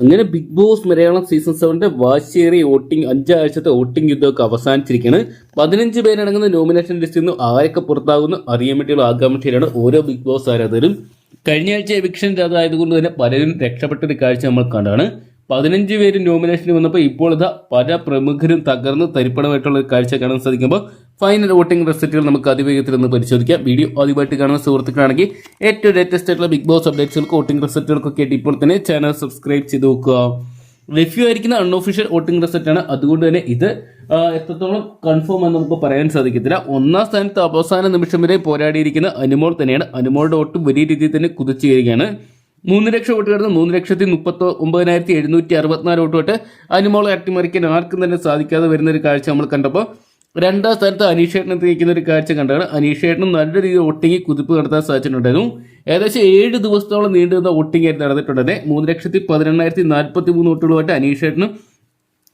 അങ്ങനെ Bigg Boss Malayalam season സെവന്റെ വാശിയേറിയ വോട്ടിംഗ് അഞ്ചാഴ്ചത്തെ വോട്ടിംഗ് യുദ്ധമൊക്കെ അവസാനിച്ചിരിക്കുകയാണ്. പതിനഞ്ച് പേരടങ്ങുന്ന നോമിനേഷൻ ലിസ്റ്റിൽ നിന്ന് ആരൊക്കെ പുറത്താകുന്ന അറിയാൻ വേണ്ടിയുള്ള ആകാംക്ഷയിലാണ് ഓരോ ബിഗ് ബോസ് ആരാധകരും. കഴിഞ്ഞ ആഴ്ച എവിക്ഷൻ രാതായതുകൊണ്ട് തന്നെ പലരും രക്ഷപ്പെട്ട ഒരു കാഴ്ച നമ്മൾ കണ്ടാണ് പതിനഞ്ച് പേര് നോമിനേഷന് വന്നപ്പോൾ ഇപ്പോൾ ഇതാ പല പ്രമുഖരും തകർന്ന് തരിപ്പണമായിട്ടുള്ള കാഴ്ച കാണാൻ സാധിക്കുമ്പോൾ ഫൈനൽ വോട്ടിംഗ് റിസൾട്ടുകൾ നമുക്ക് അതിവേഗത്തിൽ ഒന്ന് പരിശോധിക്കാം. വീഡിയോ ആദ്യമായിട്ട് കാണുന്ന സുഹൃത്തുക്കളാണെങ്കിൽ ഏറ്റവും ലേറ്റസ്റ്റ് ആയിട്ടുള്ള ബിഗ് ബോസ് അപ്ഡേറ്റ്സുകൾക്ക് വോട്ടിംഗ് റിസൾട്ടുകൾക്കൊക്കെ ആയിട്ട് ഇപ്പോൾ തന്നെ ചാനൽ സബ്സ്ക്രൈബ് ചെയ്ത് നോക്കുക. റിവ്യൂ ആയിരിക്കുന്ന അൺഒഫീഷ്യൽ വോട്ടിംഗ് റിസൾട്ടാണ് അതുകൊണ്ട് തന്നെ ഇത് എത്രത്തോളം കൺഫേം എന്ന് നമുക്ക് പറയാൻ സാധിക്കത്തില്ല. ഒന്നാം സ്ഥാനത്ത് അവസാന നിമിഷം വരെ പോരാടിയിരിക്കുന്ന അനുമോൾ തന്നെയാണ്. അനുമോളുടെ വോട്ട് വലിയ രീതിയിൽ തന്നെ കുതിച്ചു കയറുകയാണ് മൂന്ന് ലക്ഷം വോട്ട് കടന്ന് മൂന്ന് ലക്ഷത്തി മുപ്പത്തി ഒമ്പതിനായിരത്തി എഴുന്നൂറ്റി അറുപത്തിനാല് വോട്ട് തൊട്ട് അനുമോളെ അട്ടിമറിക്കാൻ ആർക്കും തന്നെ സാധിക്കാതെ വരുന്ന ഒരു കാഴ്ച നമ്മൾ കണ്ടപ്പോൾ രണ്ടാം സ്ഥാനത്ത് അനീഷേട്ടനെ എത്തിയിരിക്കുന്ന ഒരു കാഴ്ച കണ്ടാണ്. അനീഷേട്ടനും നല്ല രീതിയിൽ ഒട്ടിങ്ങി കുതിപ്പ് നടത്താൻ സാധിച്ചിട്ടുണ്ടായിരുന്നു. ഏകദേശം ഏഴ് ദിവസത്തോളം നീണ്ടുനിന്ന വോട്ടിംഗ് ആയിരുന്നു നടന്നിട്ടുണ്ടത് മൂന്ന് ലക്ഷത്തി പതിനെണ്ണായിരത്തി നാൽപ്പത്തി മൂന്ന് വോട്ടുകളുമായിട്ട് അനീഷേട്ടനും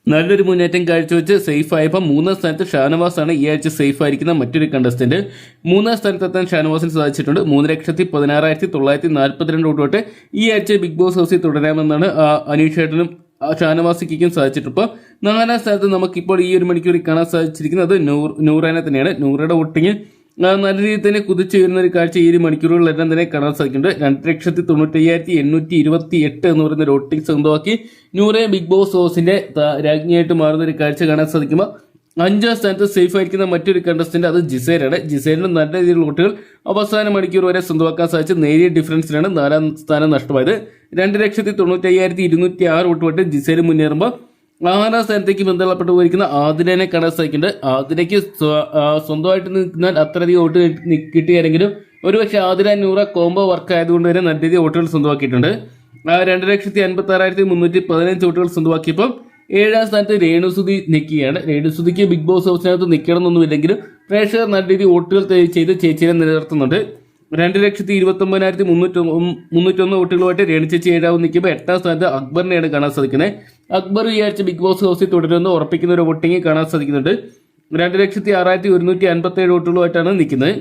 നല്ലൊരു മുന്നേറ്റം കാഴ്ചവെച്ച് സേഫ് ആയപ്പോൾ മൂന്നാം സ്ഥാനത്ത് ഷാനവാസ് ആണ് ഈ ആഴ്ച സേഫ് ആയിരിക്കുന്ന മറ്റൊരു കണ്ടസ്റ്റന്റ് മൂന്നാം സ്ഥാനത്തെത്താൻ ഷാനവാസിന് സാധിച്ചിട്ടുണ്ട്. മൂന്ന് ലക്ഷത്തി പതിനാറായിരത്തി തൊള്ളായിരത്തി നാൽപ്പത്തിരണ്ട് തൊട്ട് ഈ ആഴ്ച ബിഗ് ബോസ് ഹൗസിൽ തുടരാമെന്നാണ് അനീഷ് ചേട്ടനും ആ, ഷാനവാസിക്കും സാധിച്ചിട്ട് ഇപ്പോൾ നാലാം സ്ഥാനത്ത് നമുക്കിപ്പോൾ ഈ ഒരു മണിക്കൂറിൽ കാണാൻ സാധിച്ചിരിക്കുന്നത് നൂർ നൂറാനെ തന്നെയാണ്. നൂറയുടെ വോട്ടിങ് നല്ല രീതിയിൽ തന്നെ കുതിച്ചുയരുന്ന ഒരു കാഴ്ച ഈ ഒരു മണിക്കൂറുകളിലെല്ലാം തന്നെ കാണാൻ സാധിക്കുന്നുണ്ട്. രണ്ട് ലക്ഷത്തി തൊണ്ണൂറ്റി അയ്യായിരത്തി എണ്ണൂറ്റി ഇരുപത്തി എട്ട് എന്ന് പറയുന്ന ഒരു ഒട്ടിങ് സ്വന്തമാക്കി നൂറെ ബിഗ് ബോസ് ഹോസിന്റെ രാജ്ഞിയായിട്ട് മാറുന്ന ഒരു കാഴ്ച കാണാൻ സാധിക്കുമ്പോൾ അഞ്ചാം സ്ഥാനത്ത് സേഫ് ആയിരിക്കുന്ന മറ്റൊരു കണ്ടസ്റ്റന്റ് അത് ജിസേലാണ് ജിസേലിന് നല്ല രീതിയിലുള്ള വോട്ടുകൾ അവസാന മണിക്കൂർ വരെ സ്വന്തമാക്കാൻ സാധിച്ച നേരിയ ഡിഫറൻസിലാണ് നാലാം സ്ഥാനം നഷ്ടമായത്. രണ്ട് ലക്ഷത്തി തൊണ്ണൂറ്റി അയ്യായിരത്തി ഇരുന്നൂറ്റി ആറ് വോട്ട് ജിസേൽ മുന്നേറുമ്പോൾ ആറാം സ്ഥാനത്തേക്ക് ബന്ധപ്പെട്ട് പോയിരിക്കുന്ന ആതിരനെ കാണാൻ സാധിക്കുന്നുണ്ട്. ആതിരയ്ക്ക് സ്വന്തമായിട്ട് നിൽക്കുന്ന അത്രയധികം വോട്ട് കിട്ടിയായിരുന്നെങ്കിലും ഒരുപക്ഷെ ആതിര നൂറ കോംബോ വർക്ക് ആയതുകൊണ്ട് തന്നെ നല്ല രീതിയിൽ വോട്ടുകൾ സ്വന്തമാക്കിയിട്ടുണ്ട്. രണ്ട് ലക്ഷത്തി അൻപത്തി ആറായിരത്തി മുന്നൂറ്റി പതിനഞ്ച് വോട്ടുകൾ സ്വന്തമാക്കിയപ്പോൾ ഏഴാം സ്ഥാനത്ത് രേണുസുതി നിൽക്കുകയാണ്. രേണുസുതിക്ക് ബിഗ് ബോസ് ഹൗസിനകത്ത് നിൽക്കണമെന്നൊന്നുമില്ലെങ്കിലും പ്രേക്ഷകർ നല്ല രീതിയിൽ വോട്ടുകൾ ചെയ്ത് ചേച്ചിയെ നിലനിർത്തുന്നുണ്ട്. രണ്ട് ലക്ഷത്തി ഇരുപത്തി ഒമ്പതിനായിരത്തി മുന്നൂറ്റി മുന്നൂറ്റൊന്ന് വോട്ടുകളുമായിട്ട് രേണുചേച്ചി ഏഴാവും നിൽക്കുമ്പോൾ എട്ടാം സ്ഥാനത്ത് അക്ബറിനെയാണ് കാണാൻ സാധിക്കുന്നത്. അക്ബർ ഈ ബിഗ് ബോസ് ഹൗസിൽ തുടരുമെന്ന് ഉറപ്പിക്കുന്ന ഒരു വോട്ടിംഗ് കാണാൻ സാധിക്കുന്നുണ്ട്. രണ്ട് ലക്ഷത്തി ആറായിരത്തി ഒരുന്നൂറ്റി അൻപത്തി ഏഴ് വോട്ടുകളുമായിട്ടാണ് നിൽക്കുന്നത്.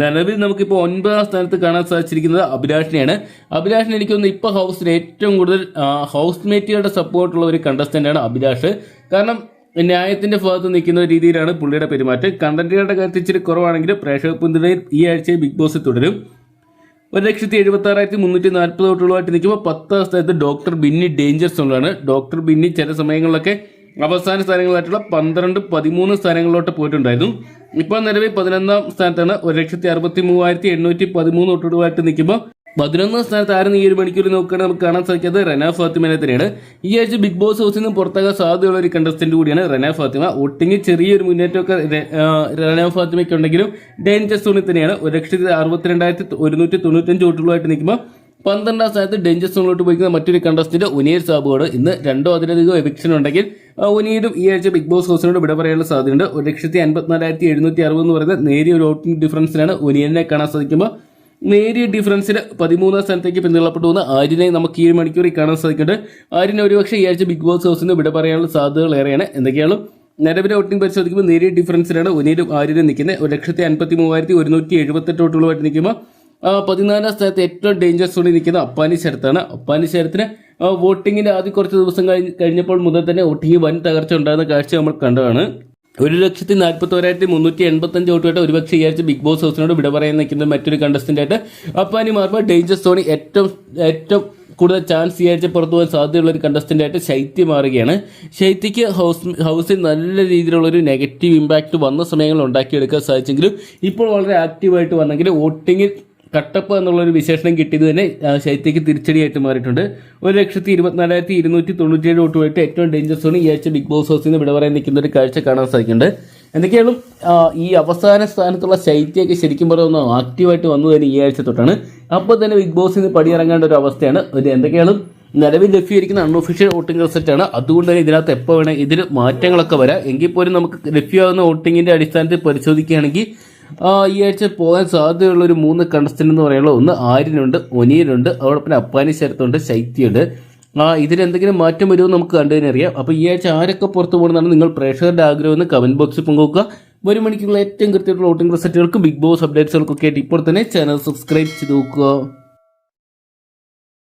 നിലവിൽ നമുക്കിപ്പോൾ ഒൻപതാം സ്ഥാനത്ത് കാണാൻ സാധിച്ചിരിക്കുന്നത് അഭിലാഷിനെയാണ്. അഭിലാഷിന് എനിക്ക് തോന്നുന്നു ഇപ്പോൾ ഹൗസിന് ഏറ്റവും കൂടുതൽ ഹൗസ് മേറ്റുകളുടെ സപ്പോർട്ടുള്ള ഒരു കണ്ടസ്റ്റന്റാണ് അഭിലാഷ്. കാരണം ന്യായത്തിന്റെ ഭാഗത്ത് നിൽക്കുന്ന രീതിയിലാണ് പുള്ളിയുടെ പെരുമാറ്റം. കണ്ടന്റുകളുടെ കാര്യത്തിൽ ഇച്ചിരി കുറവാണെങ്കിലും പ്രേക്ഷക പിന്തുണയിൽ ഈ ആഴ്ച ബിഗ് ബോസ് തുടരും. ഒരു ലക്ഷത്തി എഴുപത്തി ആറായിരത്തി മുന്നൂറ്റി നാൽപ്പത് വോട്ടുകളുമായിട്ട് നിൽക്കുമ്പോൾ പത്താം സ്ഥാനത്ത് ഡോക്ടർ ബിന്നി ഡേഞ്ചർ സോണാണ് ഡോക്ടർ ബിന്നി ചില സമയങ്ങളിലൊക്കെ അവസാന സ്ഥാനങ്ങളായിട്ടുള്ള പന്ത്രണ്ട് പതിമൂന്ന് സ്ഥാനങ്ങളിലോട്ട് പോയിട്ടുണ്ടായിരുന്നു. ഇപ്പോൾ നിലവിൽ പതിനൊന്നാം സ്ഥാനത്താണ്. ഒരു ലക്ഷത്തി അറുപത്തി മൂവായിരത്തി എണ്ണൂറ്റി പതിമൂന്ന് തൊട്ടുകളായിട്ട് നിൽക്കുമ്പോൾ പതിനൊന്നാം സ്ഥാനത്ത് ആരും ഈ ഒരു മണിക്കൂർ നോക്കുകയാണെങ്കിൽ നമുക്ക് കാണാൻ സാധിക്കുന്നത് റന ഫാത്തിമനെ തന്നെയാണ്. ഈ ആഴ്ച ബിഗ് ബോസ് ഹൗസിൽ നിന്ന് പുറത്താകാൻ സാധ്യതയുള്ള ഒരു കണ്ടസ്റ്റന്റ് കൂടിയാണ് റന ഫാത്തിമ. ഒട്ടിങ്ങി ചെറിയൊരു മുന്നേറ്റമൊക്കെ റന ഫാത്തിമയ്ക്ക് ഉണ്ടെങ്കിലും ഡേഞ്ചർ സോണിൽ തന്നെയാണ്. ഒരു ലക്ഷത്തി അറുപത്തിരണ്ടായിരത്തി ഒരുന്നൂറ്റി തൊണ്ണൂറ്റഞ്ച് വോട്ടുകളുമായിട്ട് നിൽക്കുമ്പോൾ പന്ത്രണ്ടാം സ്ഥാനത്ത് ഡേഞ്ചർ സോണിലോട്ട് പോയിക്കുന്ന മറ്റൊരു കണ്ടസ്റ്റന്റ് ഉനീർ സാബുവാണ്. ഇന്ന് രണ്ടോ അതിലധികം എവിക്ഷൻ ഉണ്ടെങ്കിൽ ഒനീരും ഈ ആഴ്ച ബിഗ് ബോസ് ഹൗസിനോട് വിട പറയാനുള്ള സാധ്യതയുണ്ട്. ഒരു ലക്ഷത്തി അൻപത്തിനാലായിരത്തി എഴുന്നൂറ്റി അറുപത് എന്ന് പറയുന്നത് നേരിയ ഒരു ഔട്ടിംഗ് ഡിഫറൻസിലാണ് ഉനിയനെ കാണാൻ സാധിക്കുമ്പോൾ. നേരിയ ഡിഫറൻസിൽ പതിമൂന്നാം സ്ഥാനത്തേക്ക് പിന്തള്ളപ്പെട്ടു പോകുന്ന ആര്യനെ നമുക്ക് ഈ മണിക്കൂറിൽ കാണാൻ സാധിക്കുന്നുണ്ട്. ആര്യനെ ഒരുപക്ഷെ ഈ ആഴ്ച ബിഗ് ബോസ് ഹൗസിന് വിട പറയാനുള്ള സാധ്യതകൾ ഏറെയാണ്. എന്തൊക്കെയാണ് നിലവിലെ ഔട്ടിംഗ് പരിശോധിക്കുമ്പോൾ നേരിയ ഡിഫറൻസിലാണ് ഉനീരും ആര്യനും നിൽക്കുന്നത്. ഒരു ലക്ഷത്തി അൻപത്തി മൂവായിരത്തി ഒരുന്നൂറ്റി എഴുപത്തെട്ട് വോട്ടുകളുമായിട്ട് നിൽക്കുമ്പോൾ പതിനാലാം സ്ഥാനത്ത് ഏറ്റവും ഡേഞ്ചർ സോണിൽ നിൽക്കുന്ന അപ്പാനി ശരത്താണ്. അപ്പാനി ശരത്തിന് ആ, വോട്ടിങ്ങിന്റെ ആദ്യ കുറച്ച് ദിവസം കഴിഞ്ഞ് കഴിഞ്ഞപ്പോൾ മുതൽ തന്നെ വോട്ടിംഗ് വൻ തകർച്ച ഉണ്ടാകുന്ന കാഴ്ച നമ്മൾ കണ്ടതാണ്. ഒരു ലക്ഷത്തി നാൽപ്പത്തി ഒരായിരത്തി മുന്നൂറ്റി എൺപത്തഞ്ച് വോട്ടുമായിട്ട് ഒരുപക്ഷെ ഈ ആഴ്ച ബിഗ് ബോസ് ഹൗസിനോട് വിട പറയാൻ നിൽക്കുന്ന മറ്റൊരു കണ്ടസ്റ്റന്റ് ആയിട്ട് അപ്പാനി മാറുമ്പോൾ ഡേഞ്ചർ സോണി ഏറ്റവും ഏറ്റവും കൂടുതൽ ചാൻസ് ഈ ആഴ്ച പുറത്തു പോകാൻ സാധ്യതയുള്ള ഒരു കണ്ടസ്റ്റന്റ് ആയിട്ട് ശൈത്യ മാറുകയാണ്. ശൈത്യക്ക് ഹൗസ് ഹൗസിൽ നല്ല രീതിയിലുള്ള ഒരു നെഗറ്റീവ് ഇമ്പാക്റ്റ് വന്ന സമയങ്ങളിൽ ഉണ്ടാക്കിയെടുക്കാൻ സാധിച്ചെങ്കിലും ഇപ്പോൾ വളരെ ആക്റ്റീവായിട്ട് വന്നെങ്കിൽ വോട്ടിങ്ങിൽ കട്ടപ്പ എന്നുള്ളൊരു വിശേഷണം കിട്ടിയത് തന്നെ ശൈത്യക്ക് തിരിച്ചടിയായിട്ട് മാറിയിട്ടുണ്ട്. ഒരു ലക്ഷത്തി ഇരുപത്തിനാലായിരത്തി ഇരുന്നൂറ്റി തൊണ്ണൂറ്റിയേഴ് വോട്ടുമായിട്ട് ഏറ്റവും ഡേഞ്ചർ സോൺ ഈ ആഴ്ച ബിഗ് ബോസ് ഹൗസിൽ നിന്ന് വിട പറയാൻ നിൽക്കുന്ന ഒരു കാഴ്ച കാണാൻ സാധിക്കുന്നുണ്ട്. എന്തൊക്കെയാണ് ഈ അവസാന സ്ഥാനത്തുള്ള ശൈത്യമൊക്കെ ശരിക്കും പറയുന്ന ആക്റ്റീവായിട്ട് വന്നു തന്നെ ഈ ആഴ്ച തൊട്ടാണ്. അപ്പോൾ തന്നെ ബിഗ് ബോസിൽ നിന്ന് പടിയിറങ്ങേണ്ട ഒരു അവസ്ഥയാണ്. ഒരു എന്തൊക്കെയാണ് നിലവിൽ ലഭ്യമായിരിക്കുന്ന അൺഒഫീഷ്യൽ വോട്ടിംഗ് റിസൾട്ട് ആണ്. അതുകൊണ്ട് തന്നെ ഇതിനകത്ത് എപ്പോൾ വേണേൽ ഇതിൽ മാറ്റങ്ങളൊക്കെ വരാം. എങ്കിൽ പോലും നമുക്ക് ലഭ്യമാകുന്ന വോട്ടിങ്ങിന്റെ അടിസ്ഥാനത്തിൽ പരിശോധിക്കുകയാണെങ്കിൽ ഈ ആഴ്ച പോകാൻ സാധ്യതയുള്ള ഒരു മൂന്ന് കണ്ടസ്റ്റന്റ് എന്ന് പറയാനുള്ളത് ഒന്ന് ആര്യനുണ്ട് ഒനിയനുണ്ട് അതോടൊപ്പം അപ്പാനി ശരത്തുണ്ട് ശൈത്യമുണ്ട് ആ ഇതിലെന്തെങ്കിലും മാറ്റം വരുമോ നമുക്ക് കണ്ടു തന്നെ അറിയാം അപ്പോൾ ഈ ആഴ്ച ആരൊക്കെ പുറത്തു പോകണമെന്നാണ് നിങ്ങൾ പ്രേക്ഷകരുടെ ആഗ്രഹം എന്ന് കമന്റ് ബോക്സിൽ പങ്കുവെക്കുക. ഒരു മണിക്കുള്ള ഏറ്റവും കൃത്യമായിട്ടുള്ള വോട്ടിംഗ് റിസൾട്ടുകൾക്കും ബിഗ് ബോസ് അപ്ഡേറ്റ്സുകൾക്കൊക്കെ ആയിട്ട് ഇപ്പോൾ തന്നെ ചാനൽ സബ്സ്ക്രൈബ് ചെയ്ത് നോക്കുക.